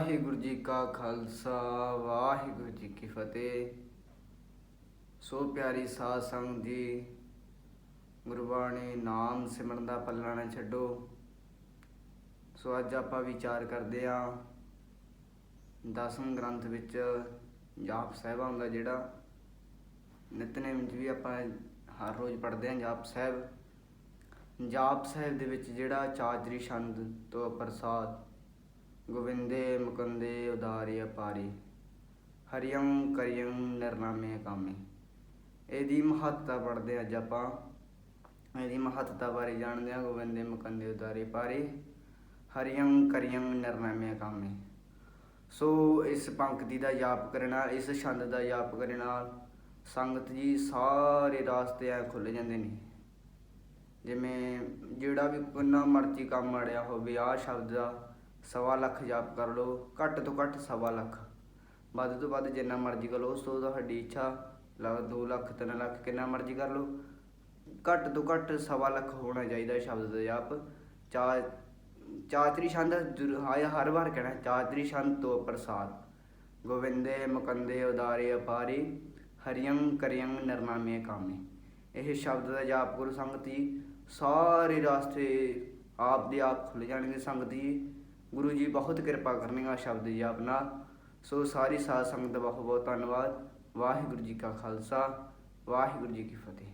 ਵਾਹਿਗੁਰੂ ਜੀ ਕਾ ਖਾਲਸਾ, ਵਾਹਿਗੁਰੂ ਜੀ ਕੀ ਫਤਿਹ। ਸੋ ਪਿਆਰੀ ਸਾਧ ਸੰਗਤ ਜੀ, ਗੁਰਬਾਣੀ ਨਾਮ ਸਿਮਰਨ ਦਾ ਪੱਲਾ ਨਾ ਛੱਡੋ। ਸੋ ਅੱਜ ਆਪਾਂ ਵਿਚਾਰ ਕਰਦੇ ਆਂ ਦਸਮ ਗ੍ਰੰਥ ਵਿੱਚ ਜਾਪ ਸਾਹਿਬਾਂ ਦਾ ਜਿਹੜਾ ਨਿਤਨੇਮ ਵਿੱਚ ਵੀ ਆਪਾਂ ਹਰ ਰੋਜ਼ ਪੜ੍ਹਦੇ ਆਂ ਜਾਪ ਸਾਹਿਬ। ਜਾਪ ਸਾਹਿਬ ਦੇ ਵਿੱਚ ਜਿਹੜਾ ਚਾਦਰੀ ਛੰਦ ਤੋਂ ਪ੍ਰਸਾਦ ਗੋਵਿੰਦੇ ਮੁਕੰਦੇ ਉਦਾਰੇ ਅਪਾਰੀ ਹਰਿਯੰ ਕਰਿਯੰ ਨਿਰਨਾਮੇ ਕਾਮੇ ਇਹਦੀ ਮਹੱਤਤਾ ਪੜ੍ਹਦੇ ਅੱਜ ਆਪਾਂ ਇਹਦੀ ਮਹੱਤਤਾ ਬਾਰੇ ਜਾਣਦੇ ਹਾਂ ਗੋਵਿੰਦੇ ਮੁਕੰਦੇ ਉਦਾਰੀ ਪਾਰੀ ਹਰਿਯੰ ਕਰਿਯੰ ਨਿਰਨਾਮੇ ਕਾਮੇ ਸੋ ਇਸ ਪੰਕਤੀ ਦਾ ਜਾਪ ਕਰਨਾ ਇਸ ਛੰਦ ਦਾ ਜਾਪ ਕਰਨ ਨਾਲ ਸੰਗਤ ਜੀ ਸਾਰੇ ਰਾਸਤੇ ਐ ਖੁੱਲ ਜਾਂਦੇ ਨੇ ਜਿਵੇਂ ਜਿਹੜਾ ਵੀ ਕਿੰਨਾ ਮਰਜ਼ੀ ਕੰਮ ਅੜਿਆ ਹੋਵੇ ਆਹ ਸ਼ਬਦ ਦਾ ਸਵਾ ਲੱਖ ਜਾਪ ਕਰ ਲਓ, ਘੱਟ ਤੋਂ ਘੱਟ ਸਵਾ ਲੱਖ। ਵੱਧ ਤੋਂ ਵੱਧ ਜਿੰਨਾ ਮਰਜ਼ੀ ਕਰ ਲਓ, ਉਸ ਤੋਂ ਤੁਹਾਡੀ ਇੱਛਾ ਲੱਖ 2 ਲੱਖ 3 ਲੱਖ, ਕਿੰਨਾ ਮਰਜ਼ੀ ਕਰ ਲਓ। ਘੱਟ ਤੋਂ ਘੱਟ ਸਵਾ ਲੱਖ ਹੋਣਾ ਚਾਹੀਦਾ ਸ਼ਬਦ ਦਾ ਜਾਪ। ਚਾ, ਚਾਤਰੀ ਛੰਦ ਜ਼ਰੂਰ- ਆਇਆ ਹਰ ਵਾਰ ਕਹਿਣਾ, ਚਾਤਰੀ ਛੰਦ ਤੋਂ ਪ੍ਰਸਾਦ। ਗੋਵਿੰਦੇ ਮੁਕੰਦੇ ਉਦਾਰੇ ਅਪਾਰੀ, ਹਰਿਯੰ ਕਰਿਯੰ ਨਿਰਨਾਮੇ ਕਾਮੇ। ਇਹ ਸ਼ਬਦ ਦਾ ਜਾਪ ਗੁਰੂ ਜੀ ਸਾਰੇ ਰਾਸਤੇ ਆਪ ਦੇ ਆਪ ਖੁੱਲ ਜਾਣਗੇ ਸੰਗਤ ਜੀ। ਗੁਰੂ ਜੀ ਬਹੁਤ ਕਿਰਪਾ ਕਰਨਗੇ ਸ਼ਬਦ ਜਾਪ ਨਾਲ। ਸੋ ਸਾਰੀ ਸਾਧ ਸੰਗਤ ਦਾ ਬਹੁਤ ਬਹੁਤ ਧੰਨਵਾਦ। ਵਾਹਿਗੁਰੂ ਜੀ ਕਾ ਖਾਲਸਾ, ਵਾਹਿਗੁਰੂ ਜੀ ਕੀ ਫਤਿਹ।